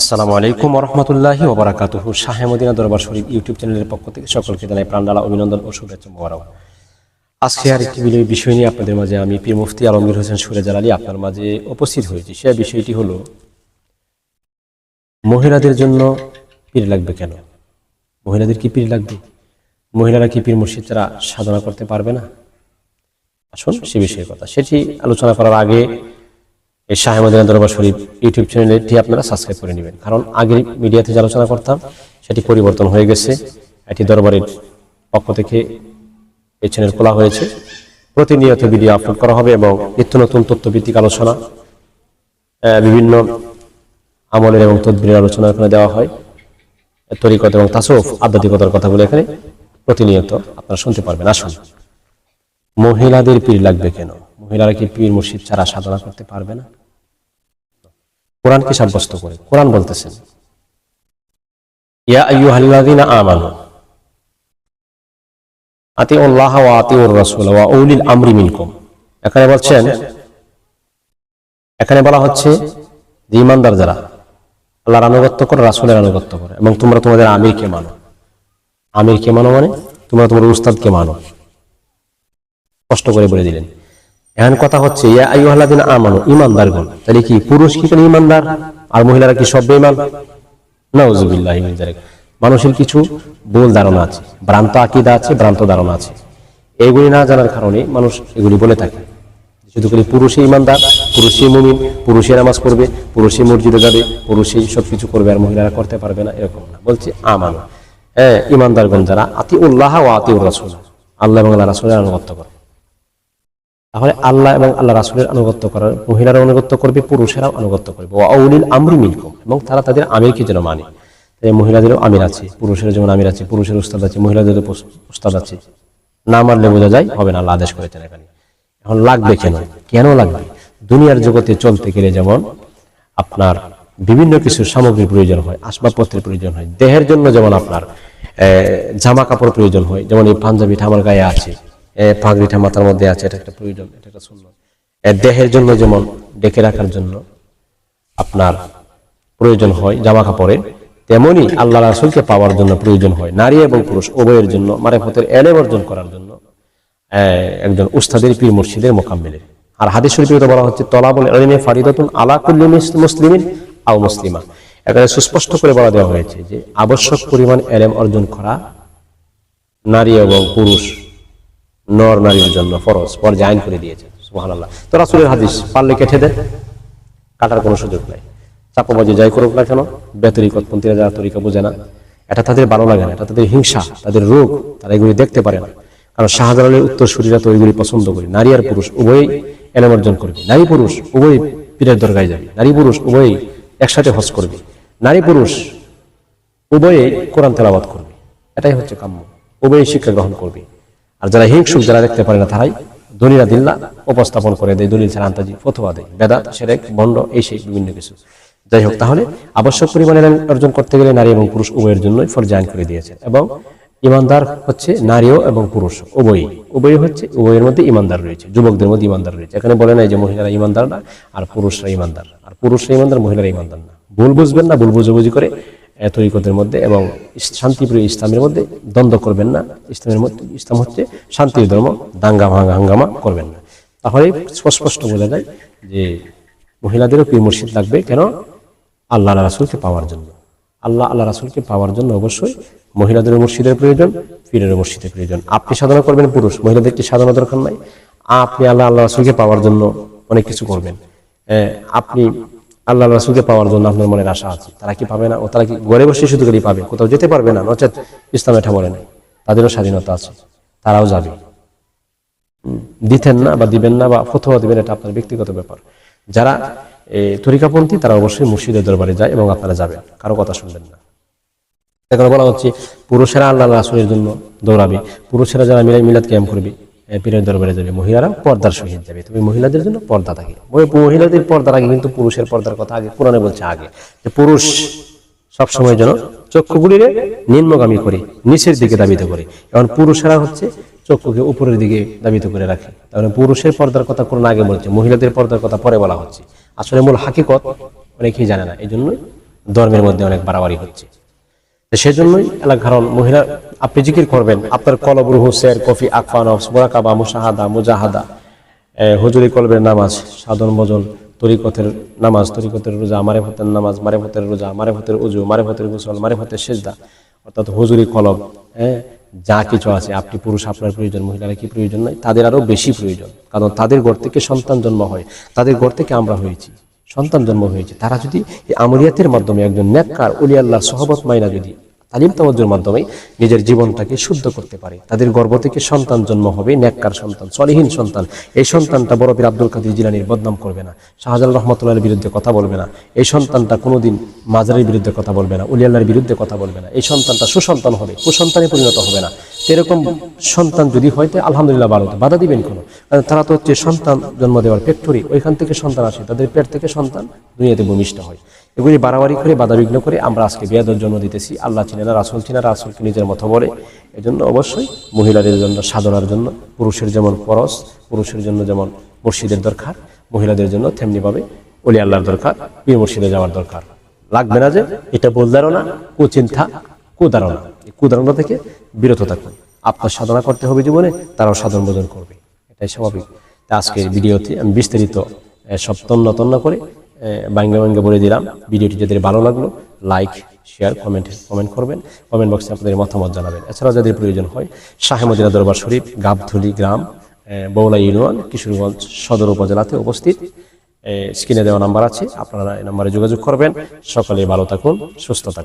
আসসালামু আলাইকুম রহমতুল্লাহি ওবরাকাতুহ। শাহে মদিনা দরবার শরীফ ইউটিউব চ্যানেলের পক্ষ থেকে সকলকে জানাই প্রাণডালা অভিনন্দন ও শুভেচ্ছা মোবারক। আজকে আর একটি বিষয় নিয়ে আপনাদের মাঝে আমি পীর মুফতি আলমগীর হোসেন সুরে জালালি আপনার মাঝে উপস্থিত হয়েছি। সে বিষয়টি হলো, মহিলাদের জন্য পীর লাগবে কেন? মহিলাদের কি পীর লাগবে? মহিলারা কি পীর মুর্শিদ তারা সাধনা করতে পারবে না? আসুন সে বিষয়ে কথা। সেটি আলোচনা করার আগে এই শাহেমদিনা দরবার শরীফ ইউটিউব চ্যানেলটি আপনারা সাবস্ক্রাইব করে নেবেন। কারণ আগের মিডিয়াতে যে আলোচনা করতাম, সেটি পরিবর্তন হয়ে গেছে। এটি দরবারের পক্ষ থেকে এই চ্যানেল খোলা হয়েছে। প্রতিনিয়ত ভিডিও আপলোড করা হবে এবং নিত্য নতুন তথ্যভিত্তিক আলোচনা বিভিন্ন আমলের এবং তদবিরের আলোচনা এখানে দেওয়া হয়। তরিকত এবং তাসফ আধ্যাত্মিকতার কথাগুলো এখানে প্রতিনিয়ত আপনারা শুনতে পারবেন। আসুন। মহিলাদের পীর লাগবে কেন? মহিলারা কি পীর মুর্শিদ ছাড়া সাধনা করতে পারবে না? কোরআন কি সাব্যস্ত করে। কোরআন বলতেছেন এখানে বলছেন, এখানে বলা হচ্ছে যে ইমানদার যারা আল্লাহর আনুগত্য করে, রাসূলের আনুগত্য করে, এবং তোমরা তোমাদের আমিরকে মানো। আমিরকে মানো মানে তোমরা তোমার উস্তাদকে মানো। স্পষ্ট করে বলে দিলেন। এখন কথা হচ্ছে, ইয়া আইয়ুহাল্লাযীনা তাহলে কি পুরুষ কি তাহলে ঈমানদার? আর মহিলারা কি সব বেঈমান? নাউযুবিল্লাহি মিন যালিক। মানুষের কিছু ভুল ধারণা আছে, ভ্রান্ত আকীদা আছে, ভ্রান্ত ধারণা আছে। এগুলি না জানার কারণে মানুষ এগুলি বলে থাকে। শুধু করে পুরুষই ইমানদার পুরুষই মুমিন, পুরুষই নামাজ পড়বে, পুরুষই মসজিদে যাবে, পুরুষই সবকিছু করবে আর মহিলারা করতে পারবে না, এরকম না। বলছে, আমানু। হ্যাঁ ইমানদারগণ যারা আতি উল্লাহ ও আতি রাসূল। আল্লাহ এবং আল্লাহ রাসূলের আনুগত্য করে। তাহলে আল্লাহ এবং আল্লাহ রাসুলের আনুগত্য করার মহিলারা আনুগত্য করবে, পুরুষেরাও আনুগত্য করবে। ও আউলিল আমরি মিনকুম, এবং তারা তাদের আমিরকে যেন মানে। তাই মহিলাদেরও আমির আছে পুরুষের যেমন আমির আছে, পুরুষের উস্তাদ আছে, মহিলাদেরও উস্তাদ আছে। না মানলে বোঝা যায়, হবে না, আল্লাহ আদেশ করেছেন এখানে। এখন লাগবে কেন? কেন লাগবে? দুনিয়ার জগতে চলতে গেলে যেমন আপনার বিভিন্ন কিছু সামগ্রীর প্রয়োজন হয়, আসবাবপত্রের প্রয়োজন হয়, দেহের জন্য যেমন আপনার জামা কাপড় প্রয়োজন হয়, যেমন এই পাঞ্জাবিটা আমার গায়ে আছে পাগড়িটা মাথার মধ্যে আছে, এটা একটা প্রয়োজন এটা একটা সুন্দর দেহের জন্য যেমন ডেকে রাখার জন্য আপনার প্রয়োজন হয় জামা কাপড়ের তেমনি আল্লাহ রাসুলকে পাওয়ার জন্য প্রয়োজন হয় নারী এবং পুরুষ, উভয়ের জন্য, মারেফতের এলেম অর্জন করার জন্য। একজন উস্তাদের পীর মুর্শিদের মোকাম্মেলের আর হাদিস শরীফে তো বলা হচ্ছে, তলাবুল ইলমে ফারিদাতুন আলা কুল্লি মুস- মুসলিমিন আও মুসলিমা। এখানে সুস্পষ্ট করে বলা দেওয়া হয়েছে যে, আবশ্যক পরিমাণ এলেম অর্জন করা নারী এবং পুরুষ নর নারীর জন্য ফরজ পর্যায়ে আইন করে দিয়েছে, সুবহানাল্লাহ। তো রাসূলের হাদিস পারলে কেটে দেন, কাটার কোনো সুযোগ নাই। চাপাবাজি যাই করুক না কেন বেতরিকতপন্থীরা যারা তরিকা বোঝে না, এটা তাদের ভালো লাগে না, এটা তাদের হিংসা, তাদের রোগ, তারা এগুলি দেখতে পারে না। কারণ শাহজালালের উত্তর শরীরা তো ওইগুলি পছন্দ করে, নারী আর পুরুষ উভয়ই এলেম অর্জন করবে। নারী পুরুষ উভয়ই পীরের দরগায় যাবে, নারী পুরুষ উভয়ই একসাথে হজ করবে, নারী পুরুষ উভয়ে কোরআন তেলাবাদ করবে। এটাই হচ্ছে কাম্য উভয়ে শিক্ষা গ্রহণ করবে। আর যারা হিংসুক, যারা দেখতে পারে না, তারাই দলিলা দিল্লা উপস্থাপন করে দেয়, দলিল ছাড়া আন্তাজি ফতোয়া দেয়। বেদাত, সেরেক, বন্ড, এই সেই বিভিন্ন কিছু। যাই হোক, তাহলে আবশ্যক পরিমাণে অর্জন করতে গেলে নারী এবং পুরুষ উভয়ের জন্যই ফরজ আইন করে দিয়েছে এবং ইমানদার হচ্ছে নারীও এবং পুরুষ উভয়ই। উভয়ই হচ্ছে, উভয়ের মধ্যে ইমানদার রয়েছে, যুবকদের মধ্যে ইমানদার রয়েছে। এখানে বলে নাই যে মহিলারা ইমানদার না, আর পুরুষরা ইমানদার। আর পুরুষরা ইমানদার, মহিলারা ইমানদার না। ভুল বুঝবেন না, ভুল বুঝাবুঝি করে তরিকতের মধ্যে এবং শান্তিপ্রিয় ইসলামের মধ্যে দ্বন্দ্ব করবেন না। ইসলামের মধ্যে, ইসলাম হচ্ছে শান্তির ধর্ম, দাঙ্গা ভাঙ্গা হাঙ্গামা করবেন না। তাহলে স্পষ্ট বোঝা যায় যে মহিলাদেরও পীর মুর্শিদ লাগবে কেন? আল্লাহ রাসুলকে পাওয়ার জন্য। আল্লাহ আল্লাহ রাসুলকে পাওয়ার জন্য অবশ্যই মহিলাদের মুর্শিদের প্রয়োজন পীরের মুর্শিদের প্রয়োজন। আপনি সাধনা করবেন পুরুষ, মহিলাদের কি সাধনা দরকার নাই? আপনি আল্লাহ আল্লাহ রাসুলকে পাওয়ার জন্য অনেক কিছু করবেন। আপনি আল্লাহ রাসুলকে পাওয়ার জন্য আপনার মনের আশা আছে। তারা কি পাবে না? ও তারা কি ঘরে বসে করেই পাবে? কোথাও যেতে পারবে না। নচেত ইসলাম এটা বলে নাই। তাদেরও স্বাধীনতা আছে। তারাও যাবে। দিতেন না বা দিবেন না বা ফতোয়া দিবেন, এটা আপনার ব্যক্তিগত ব্যাপার। যারা তরিকাপন্থী, তারা অবশ্যই মুর্শিদের দরবারে যায় এবং আপনারা যাবেন। কারও কথা শুনবেন না। এখানে বলা হচ্ছে, পুরুষেরা আল্লাহ রাসুলের জন্য দৌড়াবে। পুরুষেরা যারা মিলাই মিলাদ ক্যাম্প করবে পীরের দরবারে যাবে মহিলারা পর্দার সহিত যাবে। তবে মহিলাদের জন্য পর্দা থাকে। মহিলাদের পর্দার আগে কিন্তু পুরুষের পর্দার কথা আগে কোরআনে বলছে আগে। যে পুরুষ সবসময় যেন চক্ষুগুলিরে নিম্নগামী করে, নিচের দিকে দাবিত করে। এখন পুরুষেরা হচ্ছে চক্ষুকে উপরের দিকে দাবিত করে রাখে। তাহলে পুরুষের পর্দার কথা কোন আগে বলছে, মহিলাদের পর্দার কথা পরে বলা হচ্ছে। আসলে মূল হাকিকত অনেকেই জানে না এই জন্যই ধর্মের মধ্যে অনেক বাড়াবাড়ি হচ্ছে। সেজন্যই এলাকা কারণ মহিলা, আপনি জিকির করবেন। আপনার কলব, রুহু কফি আকফানফ মোরাকাবা মুসাহাদা মুজাহাদা হুজুরি কলবের নামাজ, সাধন ভজন তরিকথের নামাজ তরিকথের রোজা, মারেফতের নামাজ, মারেফতের রোজা, মারেফতের উজু, মারেফতের গোসল, মারেফতের সেজদা, অর্থাৎ হুজুরি কলব হ্যাঁ যা কিছু আছে, আপনি পুরুষ, আপনার প্রয়োজন, মহিলারা কি প্রয়োজন নয় তাদের আরও বেশি প্রয়োজন, কারণ তাদের ঘর থেকে সন্তান জন্ম হয়, তাদের ঘর থেকে আমরা হয়েছি। সন্তান জন্ম হয়েছে। তারা যদি আমরিয়াতের মাধ্যমে একজন নেককার উলি আল্লাহ সহবত মাইনা যদি তালিম তাওয়াজ্জুর মাধ্যমে নিজের জীবনটাকে শুদ্ধ করতে পারে, তাদের গর্ভ থেকে সন্তান জন্ম হবে, নেককার সন্তান, সলিহীন সন্তান। এই সন্তানটা বড় বীর আব্দুল কাদের জিলানির বদনাম করবে না শাহজাল রহমতুল্লাহের বিরুদ্ধে কথা বলবে না। এই সন্তানটা কোনোদিন মাজারের বিরুদ্ধে কথা বলবে না উলি আল্লাহর বিরুদ্ধে কথা বলবে না। এই সন্তানটা সুসন্তান হবে, কুসন্তানে পরিণত হবে না। এরকম সন্তান যদি হয়, তো আলহামদুলিল্লাহ ভালো বাধা দিবেন কোনো? তারা তো হচ্ছে সন্তান জন্ম দেওয়ার ফ্যাক্টরি ওইখান থেকে সন্তান আসে। তাদের পেট থেকে সন্তান দুনিয়াতে ভূমিষ্ঠ হয়। এগুলি বাড়াবাড়ি করে বাধা বিঘ্ন করে আমরা আজকে বিয়াদের জন্ম দিতেছি। আল্লাহ চিনে না, রাসুল চিনে রাসুলকে নিজের মতো বলে। এজন্য অবশ্যই মহিলাদের জন্য, সাধনার জন্য, পুরুষের যেমন পরশ পুরুষের জন্য যেমন মসজিদের দরকার, মহিলাদের জন্য তেমনিভাবে অলি আল্লাহর দরকার, পীর মসজিদে যাওয়ার দরকার। লাগবে না যে এটা বলদারও না, কুচিন্তা কুদারণা কুদারণা থেকে বিরত থাকুন। আপনার সাধনা করতে হবে জীবনে, তারাও সাধন বোধন করবে। এটাই স্বাভাবিক। আজকের ভিডিওতে আমি বিস্তারিত সব তন্ন তন্ন করে বাঙ্গা বাঙ্গা বলে দিলাম। ভিডিওটি যাদের ভালো লাগল লাইক শেয়ার কমেন্ট কমেন্ট করবেন। কমেন্ট বক্সে আপনাদের মতামত জানাবেন। এছাড়াও যাদের প্রয়োজন হয়, শাহে মদিনা দরবার শরীফ গাবধুলি গ্রাম বৌলা ইউনিয়ন, কিশোরগঞ্জ সদর উপজেলাতে উপস্থিত। স্ক্রিনে দেওয়া নাম্বার আছে, আপনারা এই নাম্বারে যোগাযোগ করবেন। সকালে ভালো থাকুন, সুস্থ থাকুন।